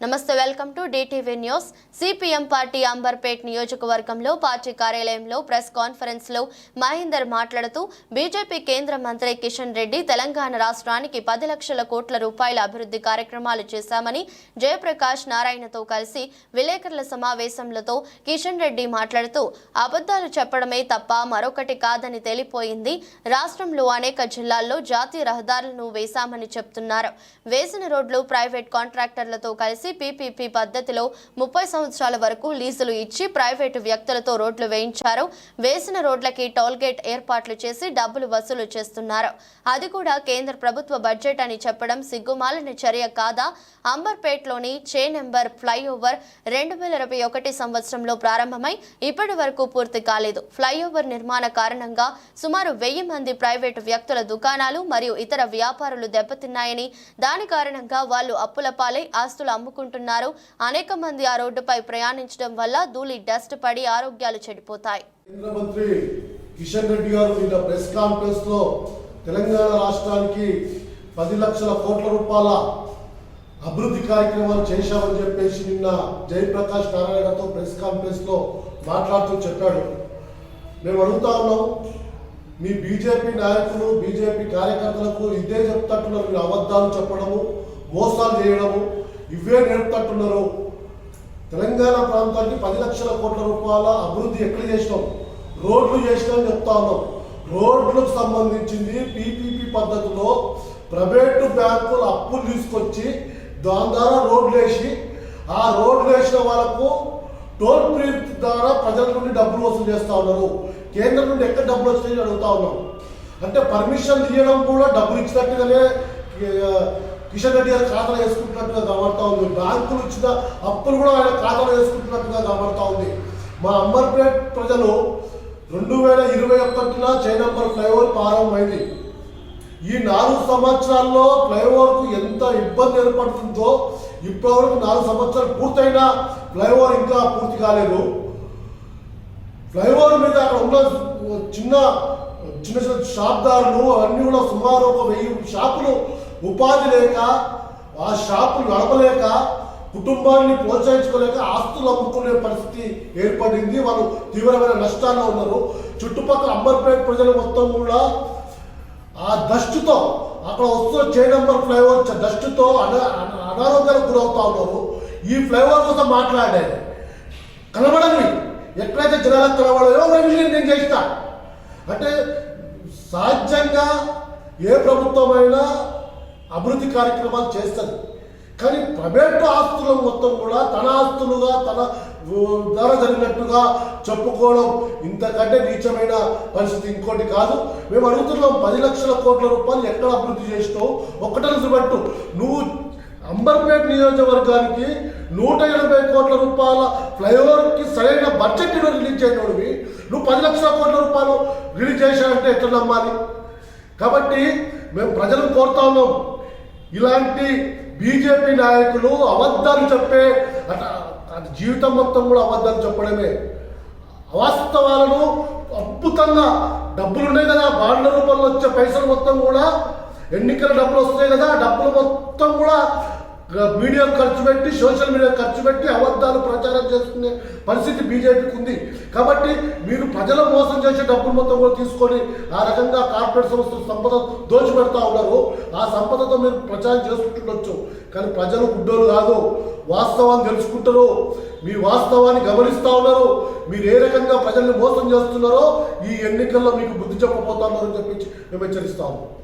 నమస్తే welcome to DTV news. CPM party Amberpet నియోజకవర్గంలో party కార్యాలయంలో ప్రెస్ కాన్ఫరెన్స్లో మహేందర్ మాట్లాడుతూ బీజేపీ కేంద్ర మంత్రి కిషన్ రెడ్డి తెలంగాణ రాష్ట్రానికి పది లక్షల కోట్ల రూపాయల అభివృద్ధి కార్యక్రమాలు చేశామని జయప్రకాష్ నారాయణతో కలిసి విలేకరుల సమావేశంలతో కిషన్ రెడ్డి మాట్లాడుతూ అబద్ధాలు చెప్పడమే తప్ప మరొకటి కాదని తేలిపోయింది. రాష్ట్రంలో అనేక జిల్లాల్లో జాతీయ రహదారులను వేశామని చెప్తున్నారు. వేసిన రోడ్లు ప్రైవేట్ కాంట్రాక్టర్లతో కలిసి పీపీపీ పద్ధతిలో ముప్పై సంవత్సరాల వరకు లీజులు ఇచ్చి ప్రైవేటు వ్యక్తులతో రోడ్లు వేయించారు. వేసిన రోడ్లకి టోల్గేట్ ఏర్పాట్లు చేసి డబ్బులు వసూలు చేస్తున్నారు. అది కూడా కేంద్ర ప్రభుత్వ బడ్జెట్ అని చెప్పడం సిగ్గుమాలిన చర్య కాదా? అంబర్పేట్లోని చే నెంబర్ ఫ్లైఓవర్ రెండు వేల ఇరవై ఒకటి సంవత్సరంలో ప్రారంభమై ఇప్పటి వరకు పూర్తి కాలేదు. ఫ్లైఓవర్ నిర్మాణ కారణంగా సుమారు వెయ్యి మంది ప్రైవేటు వ్యక్తుల దుకాణాలు మరియు ఇతర వ్యాపారులు దెబ్బతిన్నాయని దాని కారణంగా వాళ్ళు అప్పుల పాలై ఆస్తులు అమ్ముకుంటున్నారు అనేక మంది ఆ రోడ్డుపై ప్రయాణించడం వల్ల ధూళి డస్ట్ పడి ఆరోగ్యాలు చెడిపోతాయి. కేంద్ర మంత్రి కిషన్ రెడ్డి గారు నిన్న ప్రెస్ కాన్ఫరెన్స్లో తెలంగాణ రాష్ట్రానికి పది లక్షల కోట్ల రూపాయల అభివృద్ధి కార్యక్రమాలు చేశామని చెప్పేసి నిన్న జయప్రకాష్ నారాయణతో ప్రెస్ కాన్ఫరెన్స్లో మాట్లాడుతూ చెప్పాడు. మేము అడుగుతా ఉన్నాం మీ బీజేపీ నాయకులు బీజేపీ కార్యకర్తలకు ఇదే చెప్తట్టున్నారు. మీరు అబద్ధాలు చెప్పడము మోసాలు చేయడము ఇవే నేర్పుతట్టున్నారు తెలంగాణ ప్రాంతానికి పది లక్షల కోట్ల రూపాయల అభివృద్ధి ఎక్కడ చేసినాం? రోడ్లు చేసినాం చెప్తా ఉన్నాం. రోడ్లకు సంబంధించింది పీపీపీ పద్ధతిలో ప్రైవేటు బ్యాంకులు అప్పులు తీసుకొచ్చి దాని ద్వారా రోడ్లు వేసి ఆ రోడ్లు వేసిన వాళ్ళకు టోల్ ఫ్రీ ద్వారా ప్రజల నుండి డబ్బులు వసూలు చేస్తూ ఉన్నారు. కేంద్రం నుండి ఎక్కడ డబ్బులు వచ్చినాయని అడుగుతా ఉన్నాం. అంటే పర్మిషన్ తీయడం కూడా డబ్బులు ఇచ్చినట్టుగానే కిషన్ రెడ్డి గారు ఖాతాలో వేసుకుంటున్నట్టుగా కనబడతా ఉంది. బ్యాంకులు ఇచ్చిన అప్పులు కూడా ఆయన ఖాతాలో వేసుకుంటున్నట్టుగా కనబడతా ఉంది. మా అంబర్పేట్ ప్రజలు రెండు వేల ఇరవై ఒకటిన చైనంబర్ ఫ్లైఓవర్ ప్రారంభమైంది. ఈ నాలుగు సంవత్సరాల్లో ఫ్లైఓవర్కు ఎంత ఇబ్బంది ఏర్పడుతుందో ఇప్పటివరకు నాలుగు సంవత్సరాలు పూర్తయినా ఫ్లైఓవర్ ఇంకా పూర్తి కాలేదు. ఫ్లైఓవర్ మీద అక్కడ ఉన్న చిన్న చిన్న చిన్న షాప్దారులు అవన్నీ కూడా సుమారు ఒక వెయ్యి షాపులు ఉపాధి లేక ఆ షాపులు నడపలేక కుటుంబాన్ని ప్రోత్సహించుకోలేక ఆస్తులు అమ్ముకునే పరిస్థితి ఏర్పడింది. వాళ్ళు తీవ్రమైన నష్టాల్లో ఉన్నారు. చుట్టుపక్కల అంబర్పేట ప్రజలు మొత్తం కూడా ఆ డస్ట్తో అక్కడ వస్తున్న చే నెంబర్ ఫ్లైఓవర్ డస్ట్తో అన- అనారోగ్యాలకు గురవుతా ఉన్నారు. ఈ ఫ్లైఓవర్ కోసం మాట్లాడే కనబడని ఎక్కడైతే జనాలకు కనబడదో నేను నేను చేస్తా. అంటే సహజంగా ఏ ప్రభుత్వమైనా అభివృద్ధి కార్యక్రమాలు చేస్తుంది. కానీ ప్రైవేట్ ఆస్తుల మొత్తం కూడా తన ఆస్తులుగా తన ధర జరిగినట్టుగా చెప్పుకోవడం ఇంతకంటే నీచమైన పరిస్థితి ఇంకోటి కాదు. మేము అడుగుతున్నాం పది లక్షల కోట్ల రూపాయలు ఎక్కడ అభివృద్ధి చేసినావు? ఒక్కటే పట్టు నువ్వు అంబర్పేట నియోజకవర్గానికి నూట ఎనభై కోట్ల రూపాయల ఫ్లైఓవర్కి సరైన బడ్జెట్ రిలీజ్ చేయనోడివి. నువ్వు పది లక్షల కోట్ల రూపాయలు రిలీజ్ చేశావంటే ఎట్లా నమ్మాలి? కాబట్టి మేము ప్రజలను కోరుతా ఉన్నాం. ఇలాంటి బీజేపీ నాయకులు అబద్ధాలు చెప్పే అట జీవితం మొత్తం కూడా అబద్ధాలు చెప్పడమే. అవాస్తవాలను అద్భుతంగా డబ్బులు ఉన్నాయి కదా బాండ్ల రూపంలో వచ్చే పైసలు మొత్తం కూడా ఎన్నికల డబ్బులు వస్తాయి కదా డబ్బులు మొత్తం కూడా మీడియా ఖర్చు పెట్టి సోషల్ మీడియా ఖర్చు పెట్టి అబద్ధాలు ప్రచారం చేసుకునే పరిస్థితి బీజేపీకి ఉంది. కాబట్టి మీరు ప్రజల మోసం చేసే డబ్బులు మొత్తం కూడా తీసుకొని ఆ రకంగా కార్పొరేట్ సంస్థలు సంపద దోచిపెడతా ఉన్నారు. ఆ సంపదతో మీరు ప్రచారం చేసుకుంటుండొచ్చు. కానీ ప్రజలు గుడ్డోలు కాదు. వాస్తవాన్ని తెలుసుకుంటారు. మీ వాస్తవాన్ని గమనిస్తూ ఉన్నారు. మీరు ఏ రకంగా ప్రజల్ని మోసం చేస్తున్నారో ఈ ఎన్నికల్లో మీకు బుద్ధి చెప్పబోతున్నారని చెప్పి మేము హెచ్చరిస్తాము.